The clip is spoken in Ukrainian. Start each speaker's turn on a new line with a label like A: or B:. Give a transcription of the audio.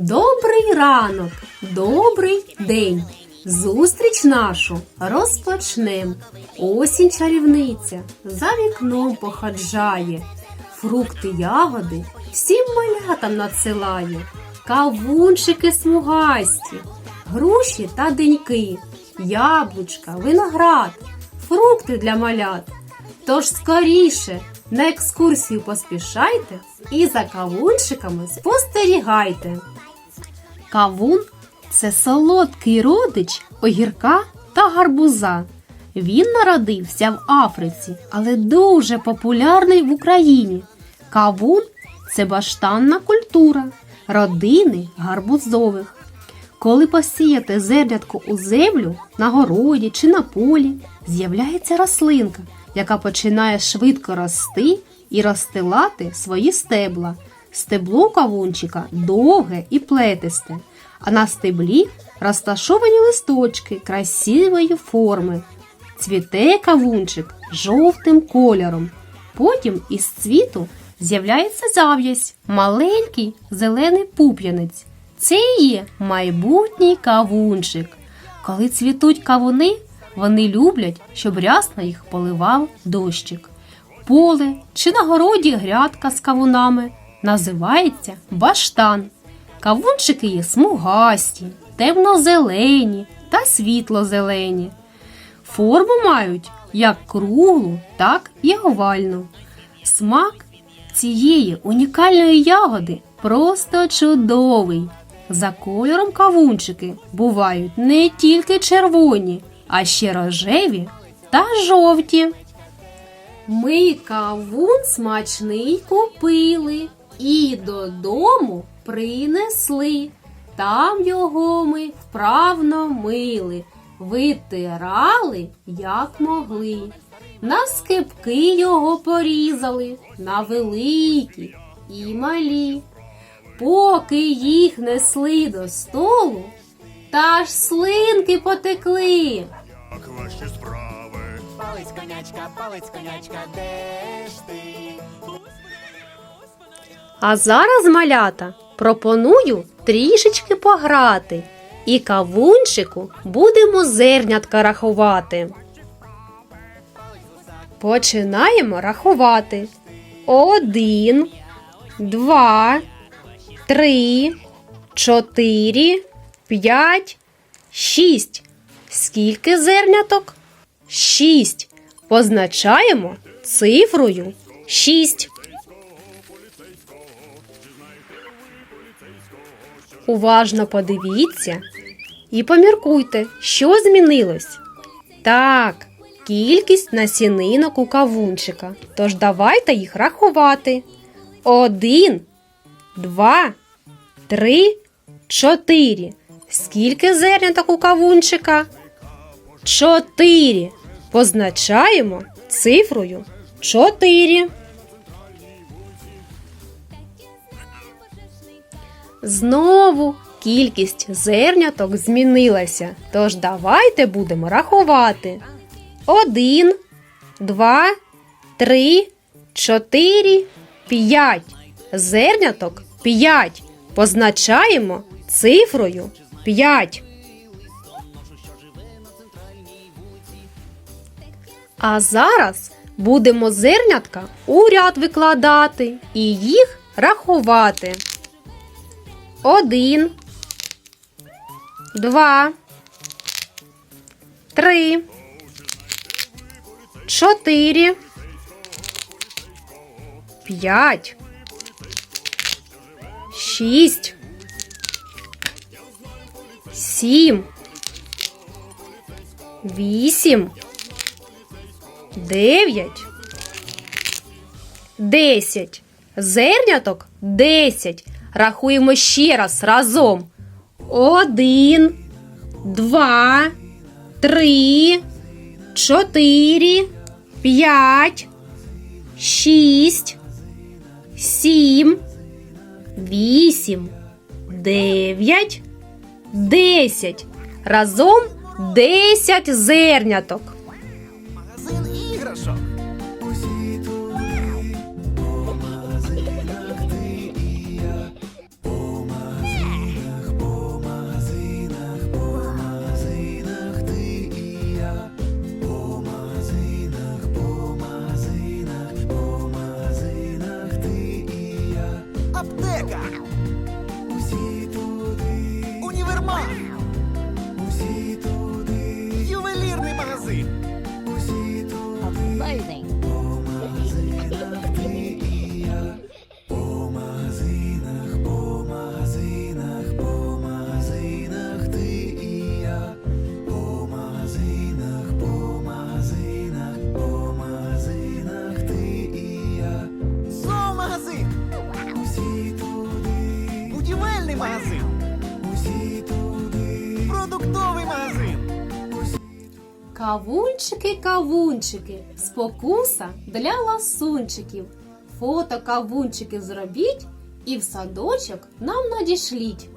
A: Добрий ранок, добрий день. Зустріч нашу розпочнем. Осінь чарівниця за вікном походжає. Фрукти, ягоди всім малятам надсилає. Кавунчики смугасті, груші та деньки, яблучка, виноград, фрукти для малят. Тож скоріше на екскурсію поспішайте і за кавунчиками спостерігайте. Кавун це солодкий родич огірка та гарбуза. Він народився в Африці, але дуже популярний в Україні. Кавун це баштанна культура родини гарбузових. Коли посіяти зернятко у землю на городі чи на полі, з'являється рослинка, яка починає швидко рости і розстилати свої стебла. Стебло кавунчика довге і плетисте, а на стеблі розташовані листочки красивої форми. Цвіте кавунчик жовтим кольором. Потім із цвіту з'являється зав'язь, маленький зелений пуп'янець. Це і є майбутній кавунчик. Коли цвітуть кавуни, вони люблять, щоб рясно їх поливав дощик. Поле чи на городі грядка з кавунами називається баштан. Кавунчики є смугасті, темно-зелені та світло-зелені. Форму мають як круглу, так і овальну. Смак цієї унікальної ягоди просто чудовий. За кольором кавунчики бувають не тільки червоні, а ще рожеві та жовті. Ми кавун смачний купили і додому принесли. Там його ми вправно мили, витирали, як могли. На скипки його порізали, на великі і малі. Поки їх несли до столу, та ж слинки потекли.
B: Як ваші справи?
C: Палець конячка, палець конячка, де ж ти?
A: А зараз, малята, пропоную трішечки пограти. І кавунчику будемо зернятка рахувати. Починаємо рахувати. Один, два, три, чотири, п'ять, шість. Скільки зерняток? Шість. Позначаємо цифрою шість. Уважно подивіться і поміркуйте, що змінилось. Так, кількість насінинок у кавунчика. Тож давайте їх рахувати. Один, два, три, чотири. Скільки зерняток у кавунчика? Чотири. Позначаємо цифрою чотири. Знову кількість зерняток змінилася. Тож давайте будемо рахувати. Один, два, три, чотири, п'ять. Зерняток п'ять. Позначаємо цифрою п'ять. А зараз будемо зернятка у ряд викладати і їх рахувати. Один, два, три, чотири, п'ять, шість, сім, вісім, дев'ять, десять. Зерняток десять. Рахуємо ще раз разом. Один, два, три, чотири, п'ять, шість, сім, вісім, дев'ять, десять. Разом десять зерняток.
C: Магазин.
B: усі туди,
C: Продуктовий магазин.
A: Кавунчики, кавунчики, спокуса для ласунчиків. Фото кавунчики зробіть і в садочок нам надішліть.